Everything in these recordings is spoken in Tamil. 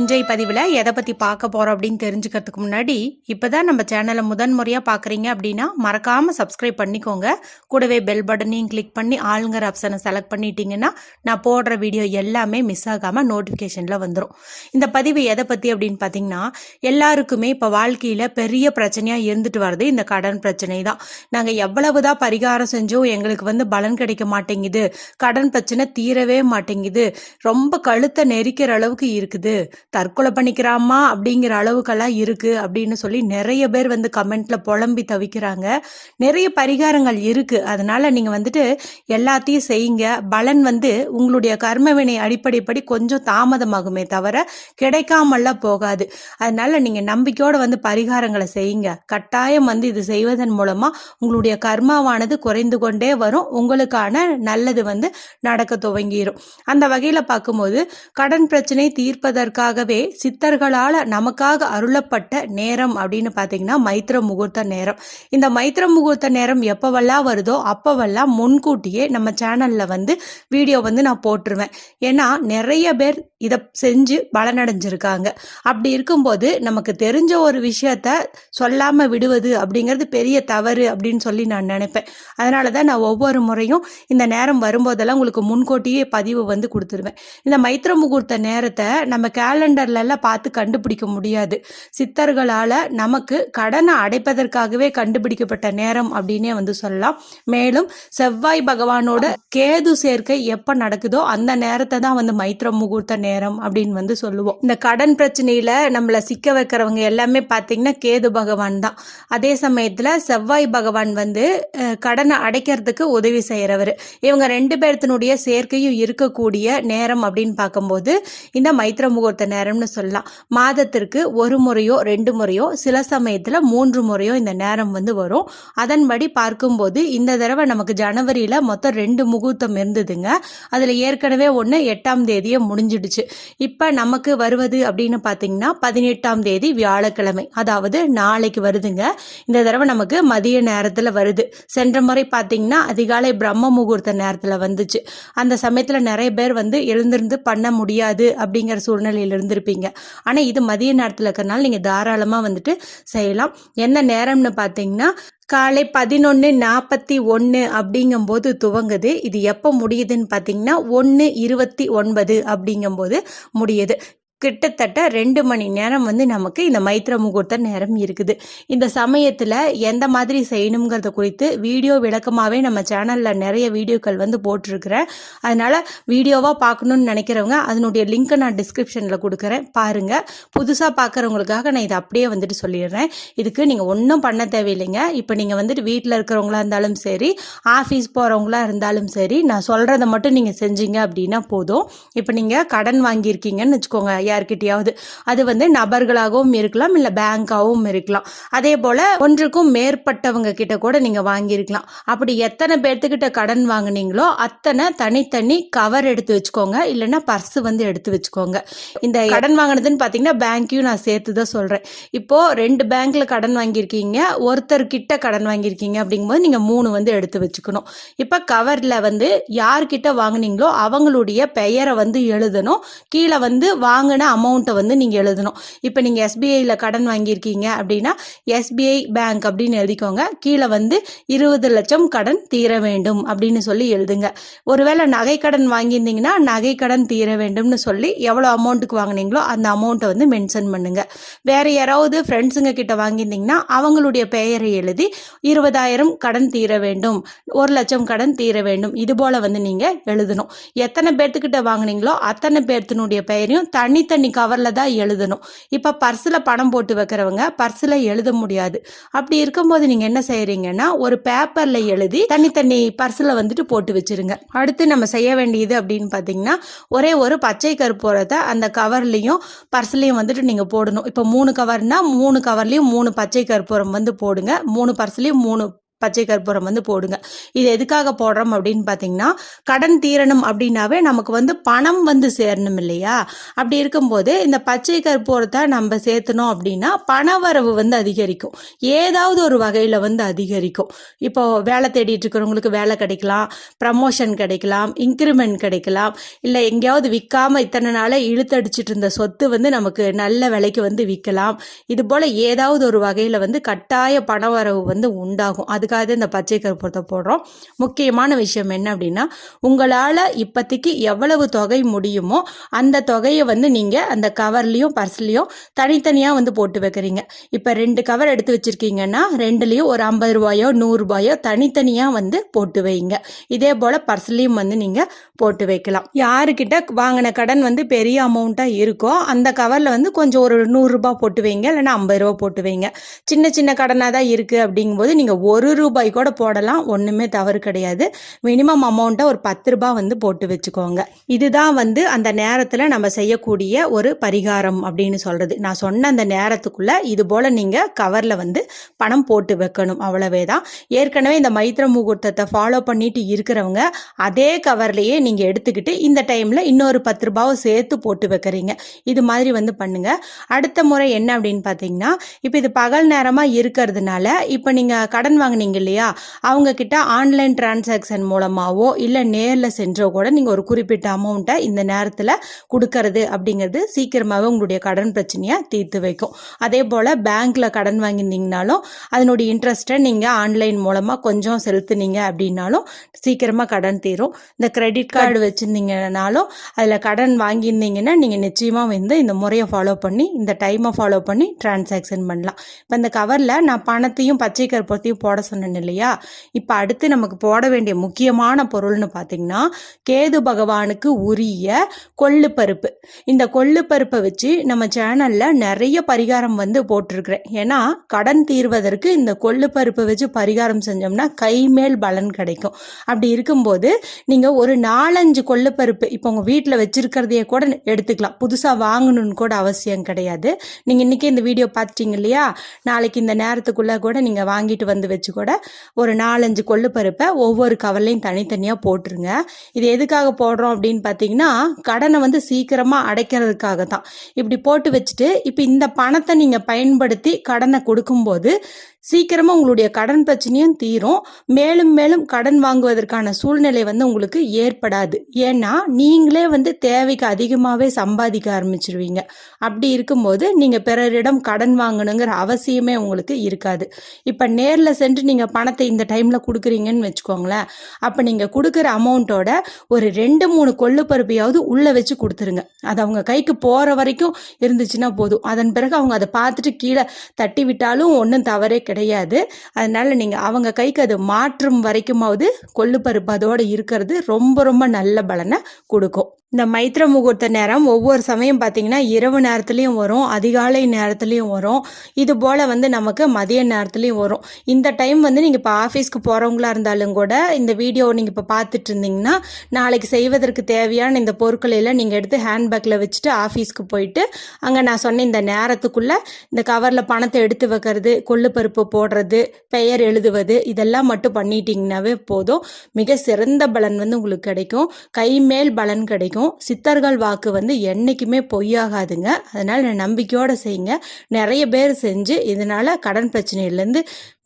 இன்றைய பதிவில் எதை பற்றி பார்க்க போகிறோம் அப்படின்னு தெரிஞ்சுக்கிறதுக்கு முன்னாடி இப்போ தான் நம்ம சேனலை முதன்முறையாக பார்க்குறீங்க அப்படின்னா மறக்காமல் சப்ஸ்கிரைப் பண்ணிக்கோங்க. கூடவே பெல் பட்டனையும் கிளிக் பண்ணி ஆளுங்கிற ஆப்ஷனை செலக்ட் பண்ணிட்டீங்கன்னா நான் போடுற வீடியோ எல்லாமே மிஸ் ஆகாமல் நோட்டிஃபிகேஷனில் வந்துடும் இந்த பதிவு எதை பற்றி அப்படின்னு பார்த்தீங்கன்னா எல்லாருக்குமே இப்போ வாழ்க்கையில் பெரிய பிரச்சனையாக இருந்துட்டு வருது இந்த கடன் பிரச்சனை தான். நாங்கள் எவ்வளவு தான் பரிகாரம் செஞ்சோம் எங்களுக்கு வந்து பலன் கிடைக்க மாட்டேங்குது. கடன் பிரச்சனை தீரவே மாட்டேங்குது. ரொம்ப கழுத்தை நெரிக்கிற அளவுக்கு இருக்குது. தற்கொலை பண்ணிக்கிறாமா அப்படிங்கிற அளவுக்கெல்லாம் இருக்கு அப்படின்னு சொல்லி நிறைய பேர் வந்து கமெண்ட்ல புலம்பி தவிக்கிறாங்க. நிறைய பரிகாரங்கள் இருக்கு. அதனால நீங்க வந்துட்டு எல்லாத்தையும் செய்யுங்க. பலன் வந்து உங்களுடைய கர்மவினை அடிப்படைப்படி கொஞ்சம் தாமதமாகுமே தவிர கிடைக்காமல்லாம் போகாது. அதனால நீங்க நம்பிக்கையோட வந்து பரிகாரங்களை செய்யுங்க. கட்டாயம் வந்து இது செய்வதன் மூலமா உங்களுடைய கர்மாவானது குறைந்து கொண்டே வரும். உங்களுக்கான நல்லது வந்து நடக்க துவங்கிடும் அந்த வகையில பார்க்கும்போது கடன் பிரச்சனை ஆகவே சித்தர்களால் நமக்காக அருளப்பட்ட நேரம் அப்படின்னு பார்த்தீங்கன்னா மைத்திர முகூர்த்த நேரம். இந்த மைத்திர முகூர்த்த நேரம் எப்போவெல்லாம் வருதோ அப்போவெல்லாம் முன்கூட்டியே நம்ம சேனலில் வந்து வீடியோ வந்து நான் போட்டுருவேன். ஏன்னா நிறைய பேர் இதை செஞ்சு பலனடைஞ்சிருக்காங்க. அப்படி இருக்கும்போது நமக்கு தெரிஞ்ச ஒரு விஷயத்த சொல்லாமல் விடுவது அப்படிங்கிறது பெரிய தவறு அப்படின்னு சொல்லி நான் நினைப்பேன். அதனால தான் நான் ஒவ்வொரு முறையும் இந்த நேரம் வரும்போதெல்லாம் உங்களுக்கு முன்கூட்டியே பதிவு வந்து கொடுத்துருவேன். இந்த மைத்திர முகூர்த்த நேரத்தை நம்ம கேலண்டர் எல்லாம் பார்த்து கண்டுபிடிக்க முடியாது. சித்தர்களால் நமக்கு கடனை அடைப்பதற்காகவே கண்டுபிடிக்கப்பட்ட நேரம் அப்படின்னே வந்து சொல்லலாம். மேலும் செவ்வாய் பகவானோட கேது சேர்க்கை எப்போ நடக்குதோ அந்த நேரத்தை தான் வந்து மைத்திர முகூர்த்த நேரம் அப்படின்னு வந்து சொல்லுவோம். இந்த கடன் பிரச்சனையில நம்மளை சிக்க வைக்கிறவங்க எல்லாமே பார்த்தீங்கன்னா கேது பகவான் தான். அதே சமயத்தில் செவ்வாய் பகவான் வந்து கடனை அடைக்கிறதுக்கு உதவி செய்கிறவர் இவங்க ரெண்டு பேர்த்தினுடைய சேர்க்கையும் இருக்கக்கூடிய நேரம் அப்படின்னு பார்க்கும்போது இந்த மைத்திர முகூர்த்த நேரம்னு சொல்லலாம். மாதத்திற்கு ஒரு முறையோ ரெண்டு முறையோ சில சமயத்தில் மூன்று முறையோ இந்த நேரம் வந்து வரும். அதன்படி பார்க்கும்போது இந்த தடவை நமக்கு ஜனவரியில் மொத்தம் ரெண்டு முகூர்த்தம் இருந்ததுங்க. அதில் ஏற்கனவே ஒன்று எட்டாம் தேதியே முடிஞ்சிடுச்சு. இப்போ நமக்கு வருவது அப்படின்னு பார்த்தீங்கன்னா பதினெட்டாம் தேதி வியாழக்கிழமை. அதாவது நாளைக்கு வருதுங்க. இந்த தடவை நமக்கு மதிய நேரத்தில் வருது. சென்ற முறை பார்த்தீங்கன்னா அதிகாலை பிரம்ம முகூர்த்த நேரத்தில் வந்துச்சு. அந்த சமயத்தில் நிறைய பேர் வந்து எழுந்திருந்து பண்ண முடியாது அப்படிங்கிற சூழ்நிலையில் இருந்திருப்பீங்க. ஆனால் இது மதிய நேரத்தில் இருக்கிறனால நீங்கள் தாராளமாக வந்துட்டு செய்யலாம். என்ன நேரம்னு பார்த்தீங்கன்னா காலை பதினொன்று நாற்பத்தி ஒன்று அப்படிங்கும்போது துவங்குது. இது எப்போ முடியுதுன்னு பார்த்தீங்கன்னா ஒன்று இருபத்தி ஒன்பது அப்படிங்கும்போது முடியுது. கிட்டத்தட்ட ரெண்டு மணி நேரம் வந்து நமக்கு இந்த மைத்திர முகூர்த்த நேரம் இருக்குது. இந்த சமயத்தில் எந்த மாதிரி செய்யணுங்கிறத குறித்து வீடியோ விளக்கமாகவே நம்ம சேனலில் நிறைய வீடியோக்கள் வந்து போட்டிருக்கிறேன். அதனால் வீடியோவாக பார்க்கணுன்னு நினைக்கிறவங்க அதனுடைய லிங்க்கை நான் டிஸ்கிரிப்ஷனில் கொடுக்குறேன். பாருங்கள் புதுசாக பார்க்குறவங்களுக்காக நான் இதை அப்படியே வந்துட்டு சொல்லிடுறேன். இதுக்கு நீங்கள் ஒன்றும் பண்ண தேவையில்லைங்க. இப்போ நீங்கள் வந்துட்டு வீட்டில் இருக்கிறவங்களா இருந்தாலும் சரி ஆஃபீஸ் போகிறவங்களா இருந்தாலும் சரி நான் சொல்கிறத மட்டும் நீங்கள் செஞ்சீங்க அப்படின்னா போதும். இப்போ நீங்கள் கடன் வாங்கியிருக்கீங்கன்னு வச்சுக்கோங்க. யார்கிட்டயாவது. அது வந்து நபர்களாகவும் இருக்கலாம் இல்லை பேங்காகவும் இருக்கலாம். அதே போல் ஒன்றுக்கும் மேற்பட்டவங்க கிட்ட கூட நீங்கள் வாங்கியிருக்கலாம். அப்படி எத்தனை பேர்த்துக்கிட்ட கடன் வாங்குனீங்களோ அத்தனை தனித்தனி கவர் எடுத்து வச்சுக்கோங்க. இல்லைன்னா பர்ஸ் வந்து எடுத்து வச்சுக்கோங்க. இந்த கடன் வாங்கினதுன்னு பார்த்தீங்கன்னா பேங்க்கையும் நான் சேர்த்து தான் சொல்கிறேன் இப்போ ரெண்டு பேங்க்ல கடன் வாங்கியிருக்கீங்க ஒருத்தர் கிட்ட கடன் வாங்கியிருக்கீங்க அப்படிங்கும்போது நீங்கள் மூணு வந்து எடுத்து வச்சுக்கணும். இப்போ கவரில் வந்து யார்கிட்ட வாங்குனீங்களோ அவங்களுடைய பெயரை வந்து எழுதணும். கீழே வந்து வாங்க வாங்கின அமௌண்ட்டை வந்து நீங்கள் எழுதணும். இப்போ நீங்கள் எஸ்பிஐயில் கடன் வாங்கியிருக்கீங்க அப்படின்னா எஸ்பிஐ பேங்க் அப்படின்னு எழுதிக்கோங்க. கீழே வந்து இருபது லட்சம் கடன் தீர வேண்டும் அப்படின்னு சொல்லி எழுதுங்க. ஒருவேளை நகை கடன் வாங்கியிருந்தீங்கன்னா நகை கடன் தீர வேண்டும்னு சொல்லி எவ்வளோ அமௌண்ட்டுக்கு வாங்குனீங்களோ அந்த அமௌண்ட்டை வந்து மென்ஷன் பண்ணுங்க. வேற யாராவது ஃப்ரெண்ட்ஸுங்க கிட்ட வாங்கியிருந்தீங்கன்னா அவங்களுடைய பெயரை எழுதி இருபதாயிரம் கடன் தீர வேண்டும். ஒரு லட்சம் கடன் தீர வேண்டும். இது போல வந்து நீங்க எழுதணும். எத்தனை பேர்த்துக்கிட்ட வாங்குனீங்களோ அத்தனை பேர்த்தினுடைய பெயரையும் தனி தனித்தனி கவரில் தான் எழுதணும். இப்போ பர்ஸில் பணம் போட்டு வைக்கிறவங்க பர்ஸில் எழுத முடியாது. அப்படி இருக்கும்போது நீங்கள் என்ன செய்கிறீங்கன்னா ஒரு பேப்பரில் எழுதி தனித்தனி பர்ஸில் வந்துட்டு போட்டு வச்சுருங்க. அடுத்து நம்ம செய்ய வேண்டியது அப்படின்னு பார்த்தீங்கன்னா ஒரே ஒரு பச்சை கருப்பூரத்தை அந்த கவர்லேயும் பர்ஸ்லேயும் வந்துட்டு நீங்கள் போடணும். இப்போ மூணு கவர்னால் மூணு கவர்லேயும் மூணு பச்சை கற்பூரம் வந்து போடுங்க. மூணு பர்ஸ்லேயும் மூணு பச்சை கற்பூரம் வந்து போடுங்க. இது எதுக்காக போடுறோம் அப்படின்னு பார்த்தீங்கன்னா கடன் தீரணும் அப்படின்னாவே நமக்கு வந்து பணம் வந்து சேரணும் இல்லையா? அப்படி இருக்கும்போது இந்த பச்சை கற்பூரத்தை நம்ம சேர்த்தணும் அப்படின்னா பணவரவு வந்து அதிகரிக்கும். ஏதாவது ஒரு வகையில் வந்து அதிகரிக்கும். இப்போ வேலை தேடிட்டு இருக்கிறவங்களுக்கு வேலை கிடைக்கலாம் ப்ரமோஷன் கிடைக்கலாம் இன்க்ரிமெண்ட் கிடைக்கலாம். இல்லை எங்கேயாவது விற்காம இத்தனை நாளாக இழுத்தடிச்சிட்டு இருந்த சொத்து வந்து நமக்கு நல்ல விலைக்கு வந்து விற்கலாம் இது போல் ஏதாவது ஒரு வகையில் வந்து கட்டாய பணவரவு வந்து உண்டாகும். அது அதுக்காக தான் இந்த பச்சை கருப்பூரத்தை போடுறோம். முக்கியமான விஷயம் என்ன அப்படின்னா உங்களால் இப்போதைக்கு எவ்வளவு தொகை முடியுமோ அந்த தொகையை வந்து நீங்கள் அந்த கவர்லேயும் பர்ஸ்லேயும் தனித்தனியாக வந்து போட்டு வைக்கிறீங்க. இப்போ ரெண்டு கவர் எடுத்து வச்சுருக்கீங்கன்னா ரெண்டுலேயும் ஒரு ஐம்பது ரூபாயோ நூறுரூபாயோ தனித்தனியாக வந்து போட்டு வைங்க. இதே போல் பர்ஸ்லேயும் வந்து நீங்கள் போட்டு வைக்கலாம். யாருக்கிட்ட வாங்கின கடன் வந்து பெரிய அமௌண்ட்டாக இருக்கோ அந்த கவரில் வந்து கொஞ்சம் ஒரு நூறுரூபா போட்டு வைங்க இல்லைன்னா ஐம்பது ரூபா போட்டு வைங்க. சின்ன சின்ன கடனாக தான் இருக்குது அப்படிங்கும்போது நீங்கள் ஒரு ரூபாய் கூட போடலாம். ஒன்றுமே தவறு கிடையாது. மினிமம் அமௌண்ட்டை ஒரு பத்து ரூபாய் வந்து போட்டு வச்சுக்கோங்க. இதுதான் வந்து அந்த நேரத்தில் நம்ம செய்யக்கூடிய ஒரு பரிகாரம் அப்படின்னு சொல்கிறது நான் சொன்ன அந்த நேரத்துக்குள்ளே இது போல் நீங்கள் கவரில் வந்து பணம் போட்டு வைக்கணும். அவ்வளவே தான் ஏற்கனவே இந்த மைத்திர முகூர்த்தத்தை ஃபாலோ பண்ணிட்டு இருக்கிறவங்க அதே கவர்லேயே நீங்கள் எடுத்துக்கிட்டு இந்த டைமில் இன்னொரு பத்து ரூபாவை சேர்த்து போட்டு வைக்கிறீங்க. இது மாதிரி வந்து பண்ணுங்க. அடுத்த முறை என்ன அப்படின்னு பார்த்தீங்கன்னா இப்போ இது பகல் நேரமாக இருக்கிறதுனால இப்போ நீங்கள் கடன் வாங்கினீங்க இல்லையா அவங்க கிட்ட ஆன்லைன் டிரான்சாக்ஷன் மூலமாகவோ இல்லை நேரில் சென்றோ கூட நீங்கள் ஒரு குறிப்பிட்ட அமௌண்ட்டை இந்த நேரத்தில் கொடுக்கறது அப்படிங்கிறது சீக்கிரமாகவே உங்களுடைய கடன் பிரச்சனையை தீர்த்து வைக்கும். அதே போல் பேங்க்கில் கடன் வாங்கியிருந்தீங்கனாலும் அதனுடைய இன்ட்ரெஸ்ட்டை நீங்கள் ஆன்லைன் மூலமாக கொஞ்சம் செலுத்துனீங்க அப்படின்னாலும் சீக்கிரமாக கடன் தீரும். இந்த கிரெடிட் கார்டு வச்சுருந்தீங்கனாலும் அதில் கடன் வாங்கியிருந்தீங்கன்னா நீங்கள் நிச்சயமாக வந்து இந்த முறையை ஃபாலோ பண்ணி இந்த டைமை ஃபாலோ பண்ணி டிரான்சாக்ஷன் பண்ணலாம். இப்போ இந்த கவரில் நான் பணத்தையும் பச்சை கற்பூரத்தையும் போட சொன்னேன் இல்லையா? இப்போ அடுத்து நமக்கு போட வேண்டிய முக்கியமான பொருள்னு பார்த்தீங்கன்னா கேது பகவானுக்கு உரிய கொள்ளு பருப்பு. இந்த கொள்ளு பருப்பை வச்சு நம்ம சேனலில் நிறைய பரிகாரம் வந்து போட்டிருக்கிறேன். ஏன்னா கடன் தீர்வதற்கு இந்த கொள்ளு பருப்பை வச்சு பரிகாரம் செஞ்சோம்னா கைமேல் பலன் கிடைக்கும். அப்படி இருக்கும்போது நீங்கள் ஒரு நாலஞ்சு கொள்ளு பருப்பு இப்போ உங்கள் வீட்டில் வச்சிருக்கிறதையே கூட எடுத்துக்கலாம். புதுசாக வாங்கணும்னு கூட அவசியம் கிடையாது. நீங்கள் இன்றைக்கி இந்த வீடியோ பார்த்துட்டீங்க இல்லையா? நாளைக்கு இந்த நேரத்துக்குள்ளே கூட நீங்கள் வாங்கிட்டு வந்து வச்சு கூட ஒரு நாலஞ்சு கொள்ளு பருப்பை ஒவ்வொரு கவர்லையும் தனித்தனியாக போட்டுருங்க. இது எதுக்காக போடுறோம் அப்படின்னு பார்த்தீங்கன்னா கடனை வந்து சீக்கிரமாக அடைக்கிறதுக்காக தான் இப்படி போட்டு வச்சுட்டு இப்போ இந்த பணத்தை நீங்கள் பயன்படுத்தி கடனை கொடுக்கும்போது சீக்கிரமாக உங்களுடைய கடன் பிரச்சனையும் தீரும். மேலும் மேலும் கடன் வாங்குவதற்கான சூழ்நிலை வந்து உங்களுக்கு ஏற்படாது. ஏன்னா நீங்களே வந்து தேவைக்கு அதிகமாகவே சம்பாதிக்க ஆரம்பிச்சிருவீங்க. அப்படி இருக்கும்போது நீங்கள் பிறரிடம் கடன் வாங்கணுங்கிற அவசியமே உங்களுக்கு இருக்காது. இப்போ நேரில் சென்று நீங்கள் பணத்தை இந்த டைமில் கொடுக்குறீங்கன்னு வச்சுக்கோங்களேன். அப்போ நீங்கள் கொடுக்குற அமௌண்ட்டோட ஒரு ரெண்டு மூணு கொள்ளு பருப்பையாவது உள்ளே வச்சு கொடுத்துருங்க. அது அவங்க கைக்கு போகிற வரைக்கும் இருந்துச்சுன்னா போதும். அதன் பிறகு அவங்க அதை பார்த்துட்டு கீழே தட்டி விட்டாலும் ஒன்றும் தவறே கிடையாது கிடையாது. அதனால் நீங்கள் அவங்க கைக்கு அது மாற்றும் வரைக்குமாவது கொள்ளு பருப்பு அதோடு இருக்கிறது ரொம்ப ரொம்ப நல்ல பலனை கொடுக்கும். இந்த மைத்திர முகூர்த்த நேரம் ஒவ்வொரு சமயம் பார்த்தீங்கன்னா இரவு நேரத்துலையும் வரும் அதிகாலை நேரத்துலையும் வரும். இது போல் வந்து நமக்கு மதிய நேரத்துலையும் வரும். இந்த டைம் வந்து நீங்கள் இப்போ ஆஃபீஸ்க்கு போகிறவங்களா இருந்தாலும் கூட இந்த வீடியோ நீங்கள் இப்போ பார்த்துட்டு இருந்தீங்கன்னா நாளைக்கு செய்வதற்கு தேவையான இந்த பொருட்களை எல்லாம் நீங்கள் எடுத்து ஹேண்ட்பேக்கில் வச்சுட்டு ஆஃபீஸ்க்கு போயிட்டு அங்கே நான் சொன்ன இந்த நேரத்துக்குள்ளே இந்த கவரில் பணத்தை எடுத்து வைக்கிறது கொள்ளு பருப்பு போடுறது பெயர் எழுதுவது இதெல்லாம் மட்டும் பண்ணிட்டீங்கன்னாவே போதும். மிக சிறந்த பலன் வந்து உங்களுக்கு கிடைக்கும். கைமேல் பலன் கிடைக்கும். சித்தர்கள் வாக்கு வந்து என்றைக்குமே பொய்யாகாதுங்க. அதனால் நம்பிக்கையோடு செய்யுங்க. நிறைய பேர் செஞ்சு இதனால் கடன் பிரச்சனையிலேருந்து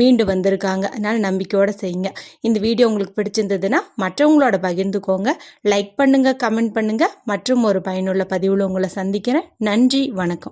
மீண்டு வந்திருக்காங்க. அதனால் நம்பிக்கையோடு செய்யுங்க. இந்த வீடியோ உங்களுக்கு பிடிச்சிருந்ததுன்னா மற்றவங்களோட பகிர்ந்துக்கோங்க. லைக் பண்ணுங்கள் கமெண்ட் பண்ணுங்கள் மற்றும் ஒரு பயனுள்ள பதிவில் உங்களை சந்திக்கிறேன். நன்றி வணக்கம்.